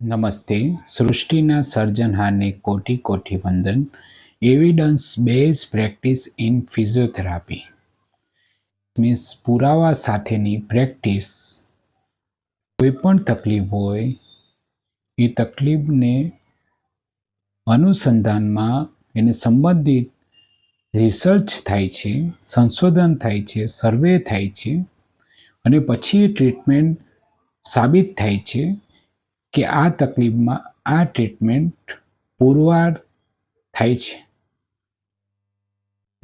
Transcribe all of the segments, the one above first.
નમસ્તે. સૃષ્ટિના સર્જનહારને કોટી કોટી વંદન evidence base practice in physiotherapy means પુરાવા સાથેની પ્રેક્ટિસ કોઈ પણ તકલીફ હોય, એ તકલીફને અનુસંધાનમાં એને સંબંધિત રિસર્ચ થાય છે, સંશોધન થાય છે સર્વે થાય છે, અને પછી ટ્રીટમેન્ટ સાબિત થાય છે. કે આ તકલીફમાં આ ટ્રીટમેન્ટ પુરવાર થાય છે.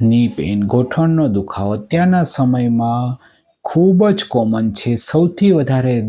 ની પેન ગોઠણનો દુખાવો અત્યારના સમયમાં ખૂબ જ કોમન છે. સૌથી વધારે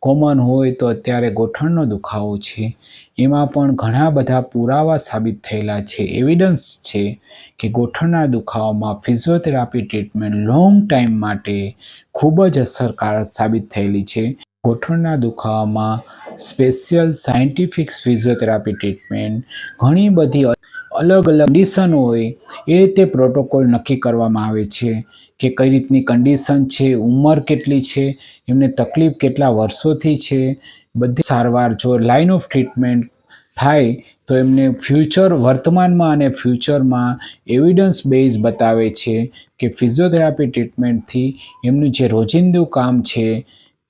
કોમન હોય તો અત્યારે ગોઠણનો દુખાવો છે. એમાં પણ ઘણા બધા પુરાવા સાબિત થયેલા છે. એવિડન્સ છે કે ગોઠણના દુખાવામાં ફિઝિયોથેરાપી ટ્રીટમેન્ટ લોંગ ટાઈમ માટે ખૂબ જ અસરકારક સાબિત થયેલી છે. ગોઠણના દુખાવામાં સ્પેશિયલ સાયન્ટિફિક ફિઝિયોથેરાપી ટ્રીટમેન્ટ ઘણી બધી અલગ અલગ કન્ડિશન હોય, એ રીતે પ્રોટોકોલ નક્કી કરવામાં આવે છે કે કઈ રીતની કન્ડિશન છે, ઉંમર કેટલી છે, એમને તકલીફ કેટલા વર્ષોથી છે, બધી સારવાર જો લાઇન ઓફ ટ્રીટમેન્ટ થાય, તો એમને ફ્યુચર વર્તમાનમાં અને ફ્યુચરમાં એવિડન્સ બેઝ બતાવે છે કે ફિઝિયોથેરાપી ટ્રીટમેન્ટથી એમનું જે રોજિંદુ કામ છે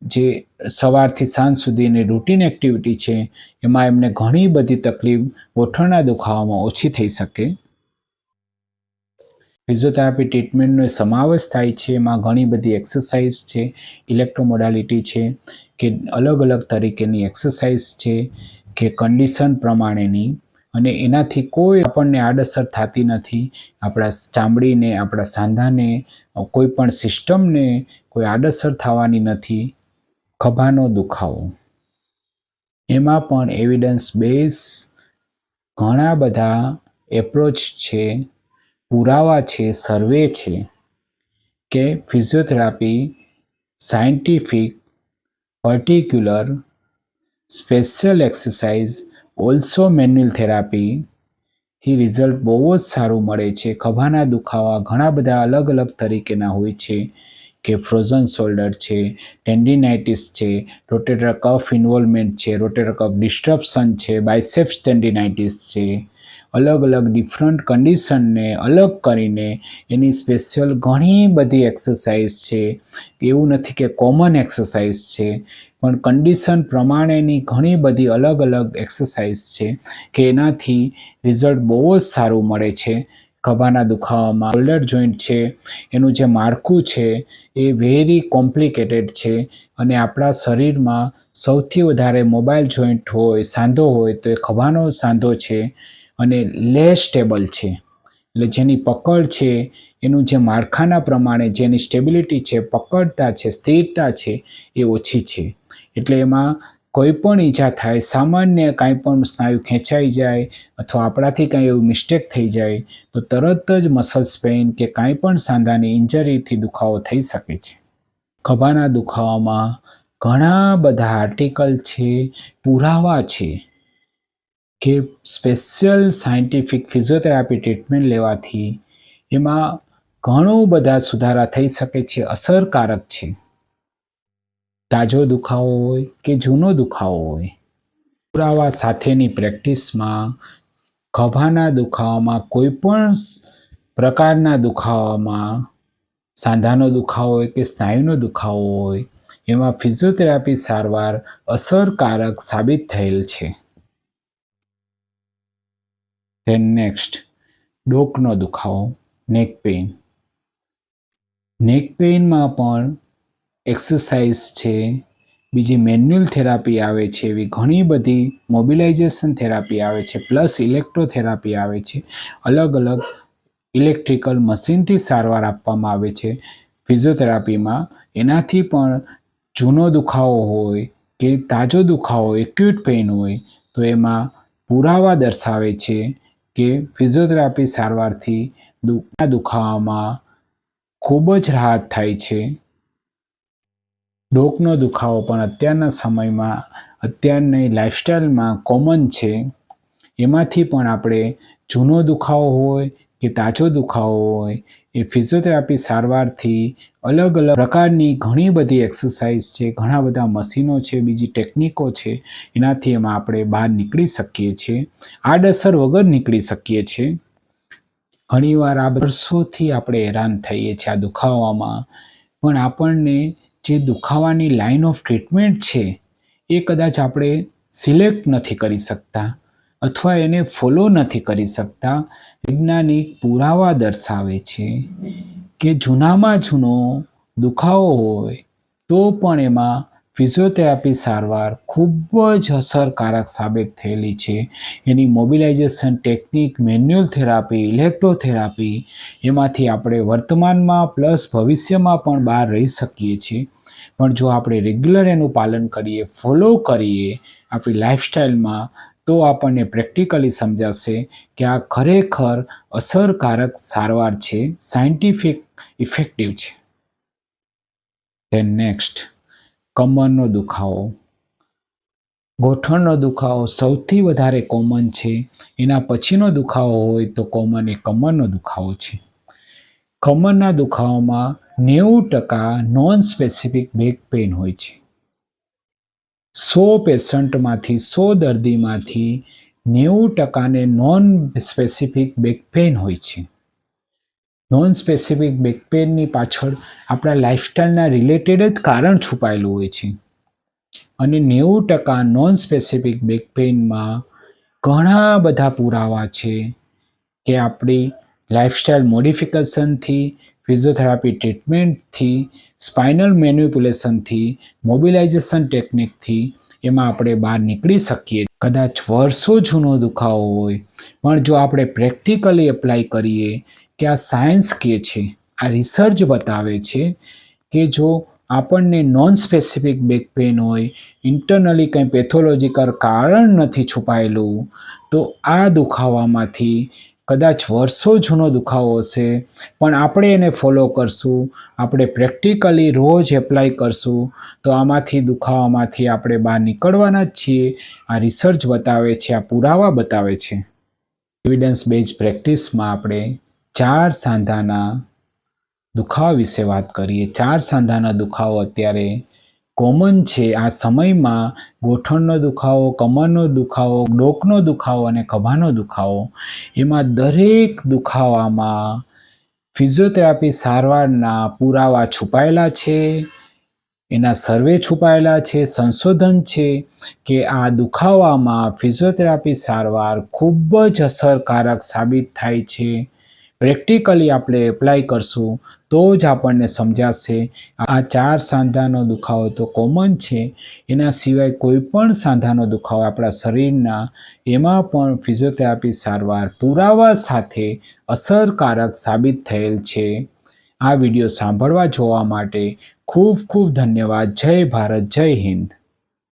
જે સવારથી સાંજ સુધીની રૂટીન એક્ટિવિટી છે, એમાં એમને ઘણી બધી તકલીફ ગોઠણના દુખાવામાં ઓછી થઈ શકે. ફિઝિયોથેરાપી ટ્રીટમેન્ટનો સમાવેશ થાય છે, એમાં ઘણી બધી એક્સરસાઇઝ છે ઇલેક્ટ્રોમોડાલિટી છે, કે અલગ અલગ તરીકેની એક્સરસાઇઝ છે, કે કન્ડિશન પ્રમાણેની, અને એનાથી કોઈ આપણને આડઅસર થતી નથી. આપણા ચામડીને, આપણા સાંધાને, કોઈ પણ સિસ્ટમને કોઈ આડઅસર થવાની નથી. ખભાનો દુખાવો. એમાં પણ એવિડન્સ બેઝ ઘણા બધા એપ્રોચ છે, પુરાવા છે સર્વે છે કે physiotherapy scientific particular special exercise also manual therapy થી રિઝલ્ટ બહુ જ સારું મળે છે. ખભાના દુખાવા ઘણા બધા અલગ અલગ તરીકેના હોય છે. કે ફ્રોઝન શોલ્ડર છે ટેન્ડિનાઇટિસ છે રોટેટર કફ ઇન્વોલ્વમેન્ટ છે રોટેટર કફ ડિસ્ટ્રપ્શન છે બાયસેપ્સ ટેન્ડિનાઇટિસ છે. અલગ અલગ ડિફરન્ટ કન્ડિશનને અલગ કરીને એની સ્પેશિયલ ઘણી બધી એક્સરસાઇઝ છે. એવું નથી કે કોમન એક્સરસાઇઝ છે, પણ કન્ડિશન પ્રમાણેની ઘણી બધી અલગ અલગ એક્સરસાઇઝ છે કે એનાથી રિઝલ્ટ બહુ જ સારું મળે છે. ખભાના દુખાવામાં શોલ્ડર જોઈન્ટ છે, એનું જે માળખું છે એ વેરી કોમ્પ્લિકેટેડ છે અને આપણા શરીરમાં સૌથી વધારે મોબાઈલ જોઈન્ટ હોય, સાંધો હોય તો એ ખભાનો સાંધો છે અને લે સ્ટેબલ છે. એટલે જેની પકડ છે, એનું જે માળખાના પ્રમાણે જેની સ્ટેબિલિટી છે, પકડતા છે, સ્થિરતા છે એ ઓછી છે. એટલે એમાં કોઈ પણ ઈજા થાય, સામાન્ય કાંઈ પણ સ્નાયુ ખેંચાઈ જાય અથવા આપણાથી કાંઈ એવું મિસ્ટેક થઈ જાય, તો તરત જ મસલ્સ પેઇન કે કાંઈ પણ સાંધાની ઇન્જરીથી દુખાવો થઈ શકે છે. ખભાના દુખાવામાં ઘણા બધા આર્ટિકલ છે, પુરાવા છે કે સ્પેશિયલ સાયન્ટિફિક ફિઝિયોથેરાપી ટ્રીટમેન્ટ લેવાથી એમાં ઘણો બધા સુધારા થઈ શકે છે, અસરકારક છે. તાજો દુખાવો હોય કે જૂનો દુખાવો હોય. પુરાવા સાથેની પ્રેક્ટિસમાં ખભાના દુખાવામાં કોઈ પણ પ્રકારના દુખાવામાં સાંધાનો દુખાવો હોય કે સ્નાયુનો દુખાવો હોય, એમાં ફિઝિયોથેરાપી સારવાર અસરકારક સાબિત થયેલ છે. ધેન નેક્સ્ટ ડોકનો દુખાવો નેક પેઇન નેક પેઇનમાં પણ એક્સરસાઇઝ છે, બીજી મેન્યુઅલ થેરાપી આવે છે, એવી ઘણી બધી મોબિલાઇઝેશન થેરાપી આવે છે, પ્લસ ઇલેક્ટ્રોથેરાપી આવે છે. અલગ અલગ ઇલેક્ટ્રિકલ મશીનથી સારવાર આપવામાં આવે છે. ફિઝિયોથેરાપીમાં એનાથી પણ જૂનો દુખાવો હોય કે તાજો દુખાવો, એક્યુટ પેઇન હોય, તો એમાં પુરાવા દર્શાવે છે કે ફિઝિયોથેરાપી સારવારથી દુખાવામાં ખૂબ જ રાહત થાય છે. ડોકનો દુખાવો પણ અત્યારના સમયમાં, અત્યારની લાઈફસ્ટાઈલમાં કોમન છે. એમાંથી પણ આપણે જૂનો દુખાવો હોય કે તાજો દુખાવો હોય, એ ફિઝિયોથેરાપી સારવારથી અલગ અલગ પ્રકારની ઘણી બધી એક્સરસાઇઝ છે, ઘણા બધા મશીનો છે, બીજી ટેકનિકો છે, એનાથી એમાં આપણે બહાર નીકળી શકીએ છીએ, આડઅસર વગર નીકળી શકીએ છીએ. ઘણીવાર આ વર્ષોથી આપણે હેરાન થઈએ છીએ આ દુખાવામાં, પણ આપણને જે દુખાવાની લાઇન ઓફ ટ્રીટમેન્ટ છે, એ કદાચ આપણે સિલેક્ટ નથી કરી શકતા અથવા એને ફોલો નથી કરી શકતા. વૈજ્ઞાનિક પુરાવા દર્શાવે છે કે જૂનામાં જૂનો દુખાવો હોય તો પણ એમાં ફિઝિયોથેરાપી સારવાર ખૂબ જ અસરકારક સાબિત થયેલી છે. એની mobilisation technique manual therapy electrotherapy એમાંથી આપણે વર્તમાનમાં પ્લસ ભવિષ્યમાં પણ બહાર રહી શકીએ છીએ. પણ જો આપણે રેગ્યુલર એનું પાલન કરીએ ફોલો કરીએ આપણી લાઈફસ્ટાઈલમાં તો આપણને પ્રેક્ટિકલી સમજાશે કે આ ખરેખર અસરકારક સારવાર છે સાયન્ટિફિક ઇફેક્ટિવ છે. ધેન નેક્સ્ટ કમરનો દુખાવો. ગોઠણનો દુખાવો સૌથી વધારે કોમન છે. એના પછીનો દુખાવો હોય તો કોમન એ કમરનો દુખાવો છે. કમરના દુખાવામાં નેવું ટકા નોન સ્પેસિફિક બેક પેઇન હોય છે. સો પેશન્ટમાંથી સો દર્દીમાંથી નેવું ટકાને નોન સ્પેસિફિક બેક પેઇન હોય છે. નોન સ્પેસિફિક બેક પેઇનની પાછળ આપણા લાઇફસ્ટાઇલના રિલેટેડ જ કારણ છુપાયેલું હોય છે. અને નેવું ટકા નોન સ્પેસિફિક બેક પેઇનમાં ઘણા બધા પુરાવા છે કે આપણી લાઈફસ્ટાઈલ મોડિફિકેશનથી ફિઝિયોથેરાપી ટ્રીટમેન્ટથી, સ્પાઇનલ મેન્યુપ્યુલેશનથી મોબિલાઇઝેશન ટેકનિકથી એમાં આપણે બહાર નીકળી શકીએ. કદાચ વર્ષો જૂનો દુખાવો હોય, પણ જો આપણે પ્રેક્ટિકલી એપ્લાય કરીએ કે આ સાયન્સ કે છે, આ રિસર્ચ બતાવે છે કે જો આપણને નોન સ્પેસિફિક બેક પેઇન હોય, ઇન્ટરનલી કંઈ પેથોલોજીકલ કારણ નથી છુપાયેલું, તો આ દુખાવામાંથી કદાચ વર્ષો જૂનો દુખાવો હશે, પણ આપણે એને ફોલો કરશું, આપણે પ્રેક્ટિકલી રોજ એપ્લાય કરશું, તો આમાંથી દુખાવામાંથી આપણે બહાર નીકળવાના જ છીએ. આ રિસર્ચ બતાવે છે, આ પુરાવા બતાવે છે. એવિડન્સ બેઝ પ્રેક્ટિસમાં આપણે ચાર સાંધાના દુખાવા વિશે વાત કરીએ. ચાર સાંધાના દુખાવો અત્યારે કોમન છે. આ સમયમાં ગોઠણનો દુખાવો, કમરનો દુખાવો, ડોકનો દુખાવો અને ખભાનો દુખાવો, એમાં દરેક દુખાવામાં ફિઝિયોથેરાપી સારવારના પુરાવા છુપાયેલા છે. એના સર્વે છુપાયેલા છે. સંશોધન છે કે આ દુખાવામાં ફિઝિયોથેરાપી સારવાર ખૂબ જ અસરકારક સાબિત થાય છે. પ્રેક્ટિકલી આપણે એપ્લાય કરશું, તો જ આપણને સમજાશે. આ ચાર સાંધાનો દુખાવો તો કોમન છે. એના સિવાય કોઈ પણ સાંધાનો દુખાવો આપણા શરીરના, એમાં પણ ફિઝિયોથેરાપી સારવાર પુરાવા સાથે અસરકારક સાબિત થયેલ છે. આ વીડિયો સાંભળવા જોવા માટે ખૂબ ખૂબ ધન્યવાદ. જય ભારત, જય હિન્દ.